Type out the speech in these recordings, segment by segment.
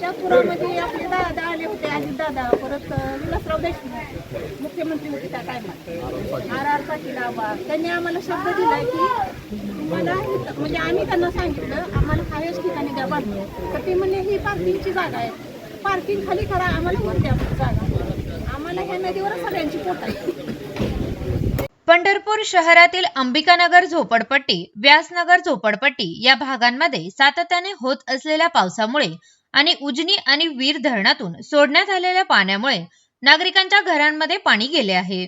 त्या पुरामध्ये आपले दादा आले होते अजित दादा. परत विलासराव देशमुख. मुख्यमंत्री होते त्या टायमात आर आर पाटील आबा त्यांनी आम्हाला शब्द दिला की तुम्हाला म्हणजे आम्ही त्यांना सांगितलं आम्हाला हायच ठिकाणी द्या बांधून. तर ते म्हणले ही पार्किंगची जागा आहे. पार्किंग खाली करा आम्हाला वर द्या जागा. आम्हाला ह्या नदीवर सगळ्यांची पोट आहे पंढरपूर शहरातील अंबिकानगर झोपडपट्टी व्यासनगर झोपडपट्टी या भागांमध्ये सातत्याने होत असलेल्या पावसामुळे आणि उजनी आणि वीर धरणातून सोडण्यात आलेल्या पाण्यामुळे नागरिकांच्या घरांमध्ये पाणी गेले आहे.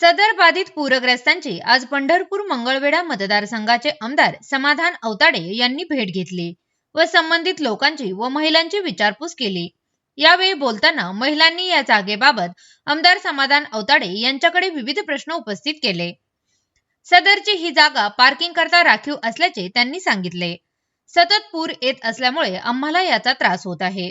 सदर बाधित पूरग्रस्तांची आज पंढरपूर मंगळवेढा मतदारसंघाचे आमदार समाधान अवताडे यांनी भेट घेतली व संबंधित लोकांची व महिलांची विचारपूस केली. यावेळी बोलताना महिलांनी या जागेबाबत आमदार समाधान अवताडे यांच्याकडे विविध प्रश्न उपस्थित केले. सदरची ही जागा पार्किंग करता राखीव असल्याचे त्यांनी सांगितले. सतत पूर येत असल्यामुळे आम्हाला याचा त्रास होत आहे.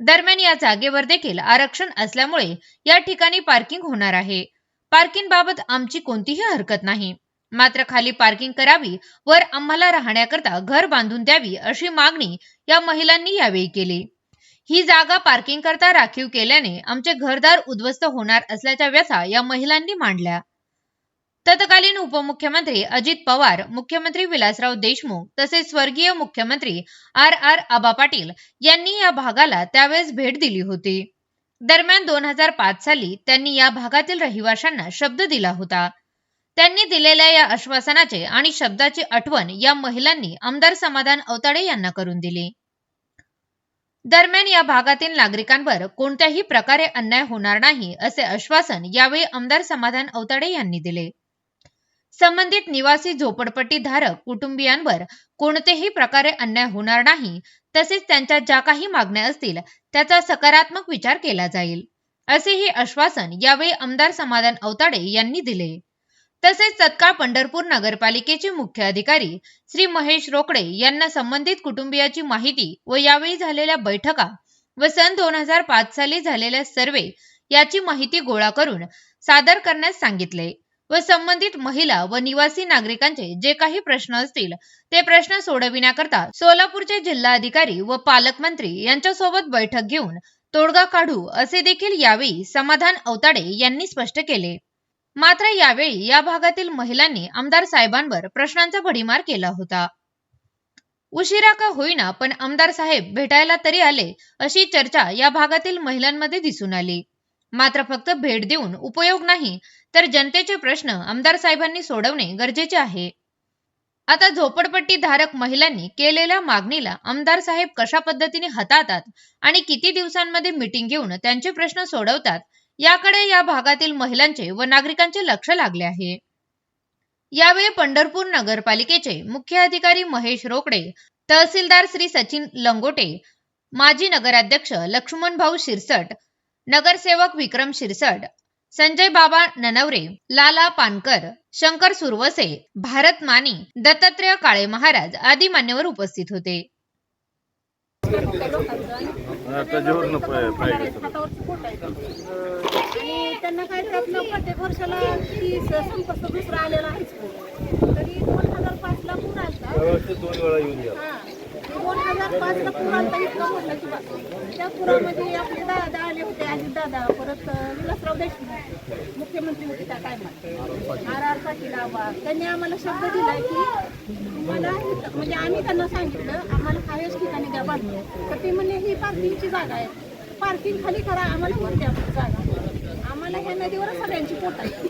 दरम्यान या जागेवर देखील आरक्षण असल्यामुळे या ठिकाणी पार्किंग होणार आहे. पार्किंग बाबत आमची कोणतीही हरकत नाही. मात्र खाली पार्किंग करावी वर आम्हाला राहण्याकरता घर बांधून द्यावी अशी मागणी या महिलांनी यावेळी केली. ही जागा पार्किंग करता राखीव केल्याने आमचे घरदार उद्ध्वस्त होणार असल्याच्या व्यथा या महिलांनी मांडल्या. तत्कालीन उपमुख्यमंत्री अजित पवार मुख्यमंत्री विलासराव देशमुख तसेच स्वर्गीय मुख्यमंत्री आर आर आबा पाटील यांनी या भागाला त्यावेळेस भेट दिली होती. दरम्यान दोन हजार पाच साली त्यांनी या भागातील रहिवाशांना शब्द दिला होता. त्यांनी दिलेल्या या आश्वासनाचे आणि शब्दाची आठवण या महिलांनी आमदार समाधान अवताडे यांना करून दिली. दरम्यान या भागातील नागरिकांवर कोणत्याही प्रकारे अन्याय होणार नाही असे आश्वासन यावेळी आमदार समाधान अवताडे यांनी दिले. संबंधित निवासी झोपडपट्टी धारक कुटुंबियांवर कोणतेही प्रकारे अन्याय होणार नाही तसेच त्यांच्या ज्या काही मागण्या असतील त्याचा सकारात्मक विचार केला जाईल. असेही आश्वासन यावेळी आमदार समाधान अवताडे यांनी दिले. तसेच तत्काळ पंढरपूर नगरपालिकेचे मुख्य अधिकारी श्री महेश रोकडे यांना संबंधित कुटुंबियाची माहिती व यावेळी झालेल्या बैठका व सन दोन हजार पाच साली झालेल्या सर्वे याची माहिती गोळा करून सादर करण्यास सांगितले. व संबंधित महिला व निवासी नागरिकांचे जे काही प्रश्न असतील ते प्रश्न सोडविण्याकरता सोलापूरचे जिल्हाधिकारी व पालकमंत्री यांच्यासोबत बैठक घेऊन तोडगा काढू असे देखील यावेळी समाधान अवताडे यांनी स्पष्ट केले. मात्र यावेळी या भागातील महिलांनी आमदार साहेबांवर प्रश्नांचा भडीमार केला होता. उशिरा का होईना पण आमदार साहेब भेटायला तरी आले अशी चर्चा या भागातील महिलांमध्ये दिसून आली. मात्र फक्त भेट देऊन उपयोग नाही तर जनतेचे प्रश्न आमदार साहेबांनी सोडवणे गरजेचे आहे. आता झोपडपट्टी धारक महिलांनी केलेल्या मागणीला आमदार साहेब कशा पद्धतीने हाताळतात आणि किती दिवसांमध्ये मीटिंग घेऊन त्यांचे प्रश्न सोडवतात याकडे या भागातील महिलांचे व नागरिकांचे लक्ष लागले आहे. यावेळी पंढरपूर नगरपालिकेचे मुख्य अधिकारी महेश रोकडे तहसीलदार श्री सचिन लंगोटे माजी नगराध्यक्ष लक्ष्मण भाऊ शिरसट नगरसेवक विक्रम शिरसट संजय बाबा ननवरे लाला पानकर शंकर सुरवसे भारत मानी दत्तात्रय काळे महाराज आदी मान्यवर उपस्थित होते त्यांना काय प्रत्येक वर्षाला दुसरा आलेला आहेच. तरी दोन हजार पूर दोन वेळा येऊन. दोन हजार पाचला पूर आलता इतका मोठा की बस. त्या पुरामध्ये आपले दादा आले होते अजित दादा. परत विलासराव देशमुख. मुख्यमंत्री होते त्या टायमात आर आर पाटील आबा त्यांनी आम्हाला शब्द दिलाय की तुम्हाला म्हणजे आम्ही त्यांना सांगितलं आम्हाला हायस्ट ठिकाणी द्या बांधून. तर ते म्हणले ही पार्किंगची जागा आहे. पार्किंग खाली करा आम्हाला वर द्या जागा. आम्हाला ह्या नदीवर सगळ्यांची पोट आहे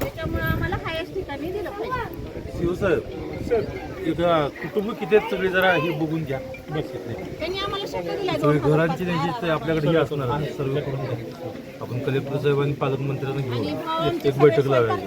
त्याच्यामुळे आम्हाला हायस्ट ठिकाणी दिलं पाहिजे. शिवसाहेब एक कुटुंब किती आहेत सगळे जरा हे बघून घ्या. बस. त्यांनी आम्हाला शब्द दिलाय सगळे घरांची. त्यांची आपल्याकडे हे असणार सर्व करून घ्या. आपण कलेक्टर साहेब आणि पालकमंत्र्यांना घेऊन एक बैठक लावायची.